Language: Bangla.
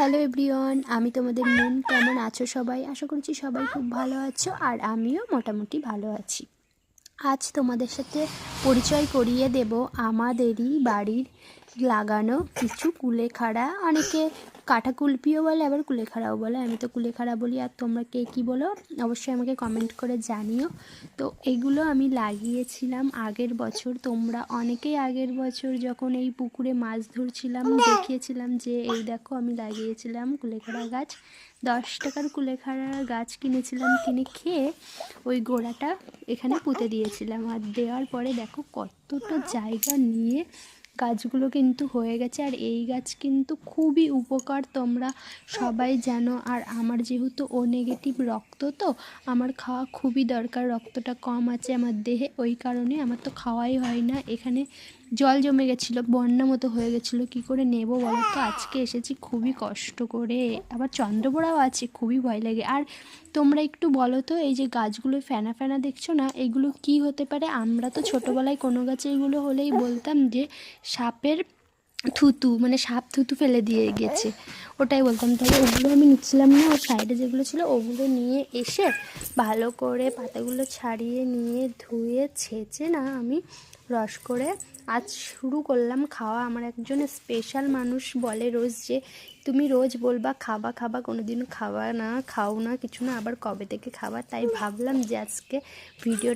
হ্যালো এভরিওয়ান, আমি তোমাদের মন। কেমন আছো সবাই? আশা করছি সবাই খুব ভালো আছো, আর আমিও মোটামুটি ভালো আছি। আজ তোমাদের সাথে পরিচয় করিয়ে দেব আমাদেরই বাড়ির লাগানো, কিছু কুলেখাড়া, অনেকে কাঠাকুলপিও বলে, আবার কুলেখাড়াও বলে। আমি তো কুলেখাড়া বলি, আর তোমরা কে কী বলো, অবশ্যই আমাকে কমেন্ট করে জানিও। তো এগুলো আমি লাগিয়েছিলাম আগের বছর। তোমরা অনেকেই আগের বছর যখন এই পুকুরে মাছ ধরছিলাম, দেখিয়েছিলাম যে, এই দেখো, আমি লাগিয়েছিলাম কুলেখাড়া গাছ। দশ টাকার কুলেখাড়া গাছ কিনেছিলাম, কিনে খেয়ে ওই গোড়াটা এখানে পুঁতে দিয়েছিলাম। আর দেওয়ার পরে দেখো কতটা জায়গা নিয়ে গাছগুলো কিন্তু হয়ে গেছে আর এই গাছ কিন্তু খুবই উপকার। তোমরা সবাই জানো আর আমার যেহেতু ও নেগেটিভ রক্ত তো, আমার খাওয়া খুবই দরকার, রক্তটা কম আছে আমার দেহে, ওই কারণে আমার তো খাওয়াই হয় না। এখানে জল জমে গেছিল, বন্যা মতো হয়ে গেছিল, কি করে নেব বলো তো? আজকে এসেছি খুবই কষ্ট করে, আবার চন্দ্রপোড়াও আছে, খুবই ভয় লাগে। আর তোমরা একটু বলো তো, এই যে গাছগুলো ফেনা ফেনা দেখছ না, এগুলো কি হতে পারে? আমরা তো ছোটোবেলায় কোনো গাছে এগুলো হলেই বলতাম যে সাপের থুতু মানে সাপ থুতু ফেলে দিয়ে গেছে। ওটাই বলতাম। তাহলে ওগুলো আমি নিচ্ছিলাম না। ওর সাইডে যেগুলো ছিল, ওগুলো নিয়ে এসে ভালো করে পাতাগুলো ছাড়িয়ে নিয়ে ধুয়ে ছেঁচে না আমি রস করে আজ শুরু করলাম খাওয়া। আমার একজন স্পেশাল মানুষ বলে রোজ যে, তুমি রোজ বলবা, খাবা খাবা কোনো দিন খাওয়া না, খাও না, কিছু না, আবার কবে থেকে খাবা? তাই ভাবলাম যে আজকে ভিডিও